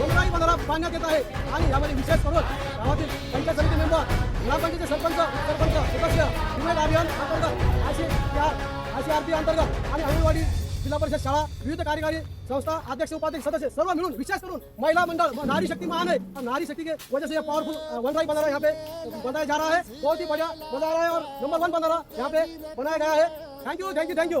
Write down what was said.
डोंगराई बंधारा बांधण्यात येत आहे. आणि यामध्ये विशेष करून गावातील पंचायत समिती मेंबर ग्रामपंचायतीचे सरपंच सरपंच सदस्य फिमेल अभियान अंतर्गत आयसी या आर पी अंतर्गत आणि अंगणवाडी जिल्हा परिषद शाळा विविध कार्यकारी संस्था अध्यक्ष उपाध्यक्ष सदस्य सर्व मिलून विशेष करून महिला मंडल नारी शक्ति महान है और नारी शक्ति के वजह से ये पावरफुल वनराई बंधारा यहाँ पे बनाया जा रहा है. बहुत ही बढ़िया बना रहा है और नंबर वन बंधारा यहाँ पे बनाया गया है. Thank you thank you thank you